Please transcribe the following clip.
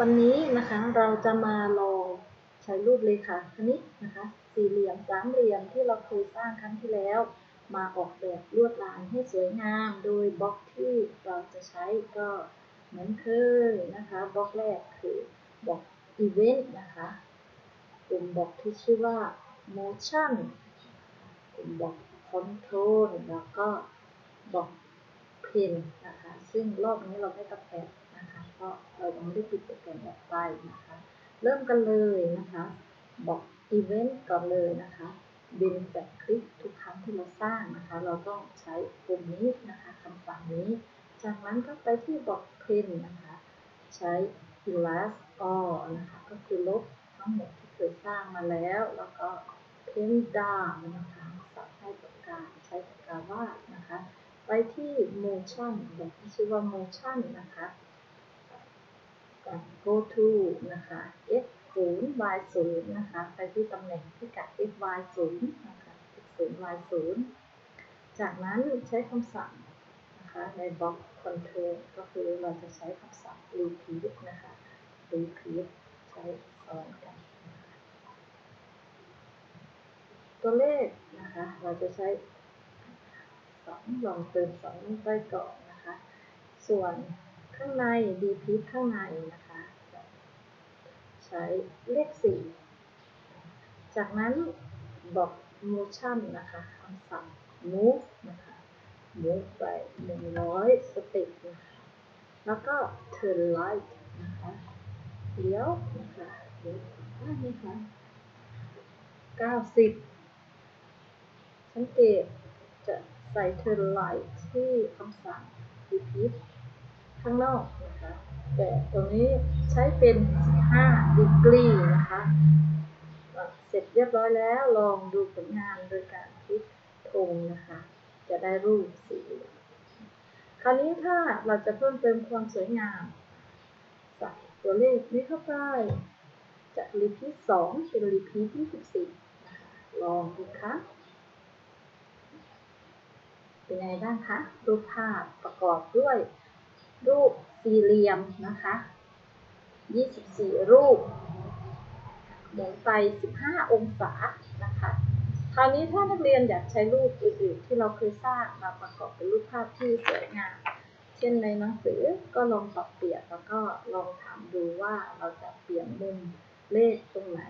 วันนี้นะคะเราจะมาลองใช้รูปเลขาคณิตนะคะ สี่เหลี่ยมสามเหลี่ยมที่เราเคยสร้างครั้งที่แล้ว มาออกแบบลวดลายให้สวยงาม โดยบล็อกที่เราจะใช้ก็เหมือนเคยนะคะบล็อกแรกคือบล็อก event นะคะเป็นบล็อกที่ชื่อว่า motion เป็นบล็อก control แล้วก็บล็อกเพนนะคะ ซึ่งรอบนี้เราไม่กระแปะ ไม่ได้ปิดโปรแกรมออกไปนะคะ เริ่มกันเลยนะคะ บอกอีเวนต์ก่อนเลยนะคะบินแบบคลิกทุกครั้งที่เราสร้างนะคะ เราต้องใช้ปุ่มนี้นะคะคำสั่งนี้ จากนั้นก็ไปที่บอกเพนนะคะ ใช้ erase all นะคะ ก็คือลบทั้งหมดที่เคยสร้างมาแล้ว แล้วก็ pen down นะคะสับให้ปากกาใช้ปากกาวาดนะคะ ไปที่ motion แบบที่ชื่อว่า motion นะคะ go to นะคะ x 0 y 0นะคะ ไปที่ตำแหน่งพิกัด x y 0นะคะ x 0 y 0จากนั้นใช้คำสั่งนะคะในบล็อก control ก็คือเราจะใช้คำสั่ง repeat นะคะ repeat ใช้ซ้อนกัน ตัวเลขนะคะ เราจะใช้สองลองเติมสองลงไปก่อนนะคะ ส่วน ข้างใน d p ข้างในนะคะ ใช้เลขสี่จากนั้นบอก motion นะคะคำสั่ง move นะคะ move ไป 100 สเต็ปนะคะ แล้วก็ turn right นะคะเลี้ยวนะคะเลี้ยวขวานะคะ90 สังเกตจะใส่ turn right ที่คำสั่ง repeat ข้างนอกนะคะแต่ตรงนี้ใช้เป็น 15 degree นะคะเสร็จเรียบร้อยแล้วลองดูผลงานโดยการคลิกธงนะคะ จะได้รูปสีคราวนี้ถ้าเราจะเพิ่มเติมความสวยงามใส่ตัวเลขนี้เข้าไปจาก repeat 2เป็น repeat 24 ลองดูค่ะเป็นไงบ้างคะ รูปภาพประกอบด้วย รูปสี่เหลี่ยมนะคะ 24 รูปหมุนไป 15 องศานะคะ คราวนี้ถ้านักเรียนอยากใช้รูปอื่นๆที่เราเคยสร้างมาประกอบเป็นรูปภาพที่สวยงาม เช่นในหนังสือก็ลองปรับเปลี่ยนแล้วก็ลองถามดูว่าเราจะเปลี่ยนมุมเลขตรงไหน